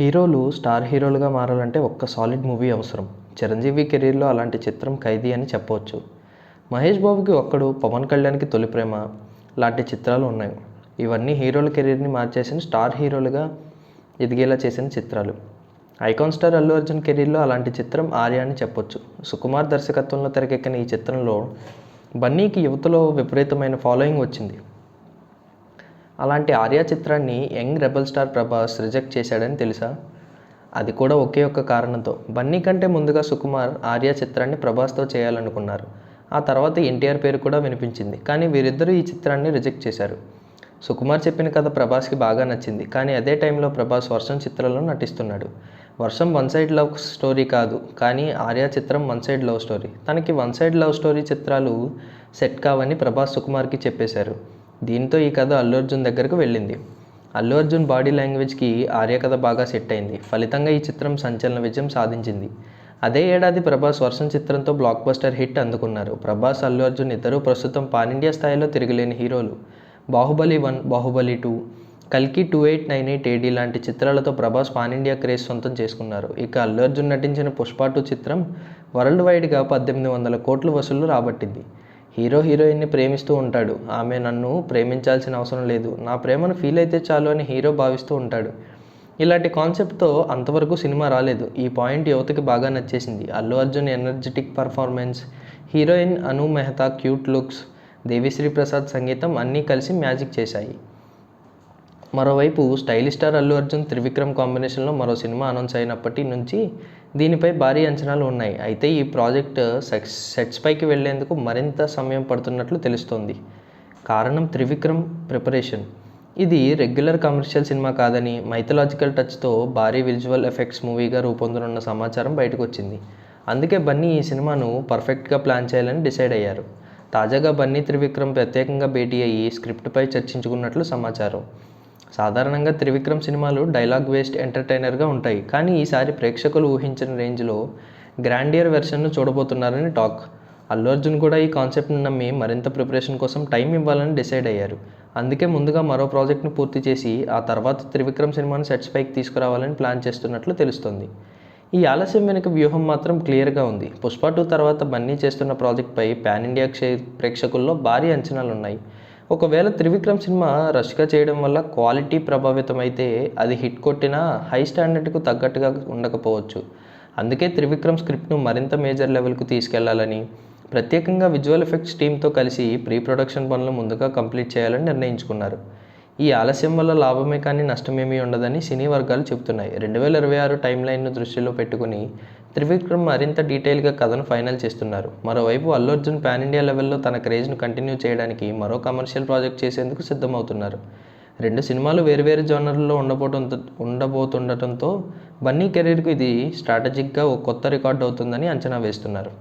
హీరోలు స్టార్ హీరోలుగా మారాలంటే ఒక్క సాలిడ్ మూవీ అవసరం. చిరంజీవి కెరీర్లో అలాంటి చిత్రం ఖైదీ అని చెప్పవచ్చు. మహేష్ బాబుకి ఒక్కడు పవన్ కళ్యాణ్కి తొలి ప్రేమ లాంటి చిత్రాలు ఉన్నాయి. ఇవన్నీ హీరోల కెరీర్ని మార్చేసిన స్టార్ హీరోలుగా ఎదిగేలా చేసిన చిత్రాలు. ఐకాన్ స్టార్ అల్లు అర్జున్ కెరీర్లో అలాంటి చిత్రం ఆర్య అని చెప్పొచ్చు. సుకుమార్ దర్శకత్వంలో తెరకెక్కిన ఈ చిత్రంలో బన్నీకి యువతలో విపరీతమైన ఫాలోయింగ్ వచ్చింది. అలాంటి ఆర్యా చిత్రాన్ని young rebel star Prabhas reject చేశాడని తెలుసా? అది కూడా ఒకే ఒక్క కారణంతో. బన్నీ కంటే ముందుగా సుకుమార్ ఆర్యా చిత్రాన్ని ప్రభాస్తో చేయాలనుకున్నారు. ఆ తర్వాత ఎన్టీఆర్ పేరు కూడా వినిపించింది. కానీ వీరిద్దరూ ఈ చిత్రాన్ని రిజెక్ట్ చేశారు. సుకుమార్ చెప్పిన కథ ప్రభాస్కి బాగా నచ్చింది. కానీ అదే టైంలో ప్రభాస్ వర్షం చిత్రంలో నటిస్తున్నాడు. వర్షం వన్ సైడ్ లవ్ స్టోరీ కాదు. కానీ ఆర్యా చిత్రం వన్ సైడ్ లవ్ స్టోరీ. తనకి వన్ సైడ్ లవ్ స్టోరీ చిత్రాలు సెట్ కావని ప్రభాస్ సుకుమార్కి చెప్పేశారు. దీంతో ఈ కథ అల్లు అర్జున్ దగ్గరకు వెళ్ళింది. అల్లు అర్జున్ బాడీ లాంగ్వేజ్కి ఆర్య కథ బాగా సెట్ అయింది. ఫలితంగా ఈ చిత్రం సంచలన విజయం సాధించింది. అదే ఏడాది ప్రభాస్ వర్షం చిత్రంతో బ్లాక్ బస్టర్ హిట్ అందుకున్నారు. ప్రభాస్ అల్లు అర్జున్ ఇద్దరూ ప్రస్తుతం పాన్ ఇండియా స్థాయిలో తిరగలేని హీరోలు. బాహుబలి వన్ బాహుబలి టూ కల్కి two eight nine eight AD లాంటి చిత్రాలతో ప్రభాస్ పాన్ ఇండియా క్రేజ్ సొంతం చేసుకున్నారు. ఇక అల్లు అర్జున్ నటించిన పుష్ప టూ చిత్రం వరల్డ్ వైడ్గా పద్దెనిమిది వందల కోట్లు వసూళ్ళు రాబట్టింది. హీరో హీరోయిన్ని ప్రేమిస్తూ ఉంటాడు. ఆమె నన్ను ప్రేమించాల్సిన అవసరం లేదు. నా ప్రేమను ఫీల్ అయితే చాలు అని హీరో భావిస్తూ ఉంటాడు. ఇలాంటి కాన్సెప్ట్తో అంతవరకు సినిమా రాలేదు. ఈ పాయింట్ యువతకి బాగా నచ్చేసింది. Allu Arjun energetic performance heroine Anu Mehta cute looks Devi Sri Prasad సంగీతం అన్నీ కలిసి మ్యాజిక్ చేశాయి. మరోవైపు స్టైలిష్ స్టార్ అల్లు అర్జున్ త్రివిక్రమ్ కాంబినేషన్లో మరో సినిమా అనౌన్స్ అయినప్పటి నుంచి దీనిపై భారీ అంచనాలు ఉన్నాయి. అయితే ఈ ప్రాజెక్ట్ సెట్స్ సెట్స్ పైకి వెళ్ళేందుకు మరింత సమయం పడుతున్నట్లు తెలుస్తోంది. కారణం త్రివిక్రమ్ ప్రిపరేషన్. ఇది రెగ్యులర్ కమర్షియల్ సినిమా కాదని మైథలాజికల్ టచ్తో భారీ విజువల్ ఎఫెక్ట్స్ మూవీగా రూపొందనున్న సమాచారం బయటకు వచ్చింది అందుకే బన్నీ ఈ సినిమాను పర్ఫెక్ట్గా ప్లాన్ చేయాలని డిసైడ్ అయ్యారు. తాజాగా బన్నీ త్రివిక్రమ్ ప్రత్యేకంగా భేటీ అయ్యి స్క్రిప్ట్పై చర్చించుకున్నట్లు సమాచారం. సాధారణంగా త్రివిక్రమ్ సినిమాలు డైలాగ్ వేస్ట్ ఎంటర్టైనర్గా ఉంటాయి. కానీ ఈసారి ప్రేక్షకులు ఊహించిన రేంజ్లో గ్రాండియర్ వెర్షన్ను చూడబోతున్నారని టాక్. అల్లు అర్జున్ కూడా ఈ కాన్సెప్ట్ని నమ్మి మరింత ప్రిపరేషన్ కోసం టైం ఇవ్వాలని డిసైడ్ అయ్యారు. అందుకే ముందుగా మరో ప్రాజెక్ట్ను పూర్తి చేసి ఆ తర్వాత త్రివిక్రమ్ సినిమాను సెట్స్ పైకి తీసుకురావాలని ప్లాన్ చేస్తున్నట్లు తెలుస్తోంది. ఈ ఆలస్యం వెనుక వ్యూహం మాత్రం క్లియర్గా ఉంది. పుష్ప టూ తర్వాత బన్నీ చేస్తున్న ప్రాజెక్ట్పై పాన్ ఇండియా క్షే ప్రేక్షకుల్లో భారీ అంచనాలు ఉన్నాయి ఒకవేళ త్రివిక్రమ్ సినిమా రష్గా చేయడం వల్ల క్వాలిటీ ప్రభావితం అయితే అది హిట్ కొట్టినా హై స్టాండర్డ్కు తగ్గట్టుగా ఉండకపోవచ్చు. అందుకే త్రివిక్రమ్ స్క్రిప్ట్ను మరింత మేజర్ లెవెల్కు తీసుకెళ్ళాలని ప్రత్యేకంగా విజువల్ ఎఫెక్ట్స్ టీంతో కలిసి ప్రీ ప్రొడక్షన్ పనులు ముందుగా కంప్లీట్ చేయాలని నిర్ణయించుకున్నారు. ఈ ఆలస్యం వల్ల లాభమే కానీ నష్టమేమీ ఉండదని సినీ వర్గాలు చెబుతున్నాయి. రెండు వేల ఇరవై ఆరు టైం లైన్ను దృష్టిలో పెట్టుకుని త్రివిక్రమ్ మరింత డీటెయిల్గా కథను ఫైనల్ చేస్తున్నారు. మరోవైపు అల్లు అర్జున్ పాన్ ఇండియా లెవెల్లో తన క్రేజ్ను కంటిన్యూ చేయడానికి మరో కమర్షియల్ ప్రాజెక్ట్ చేసేందుకు సిద్ధమవుతున్నారు. రెండు సినిమాలు వేరువేరు జోనర్లలో ఉండబోతుంట ఉండబోతుండటంతో బన్నీ కెరీర్కు ఇది స్ట్రాటజిక్గా ఒక కొత్త రికార్డ్ అవుతుందని అంచనా వేస్తున్నారు.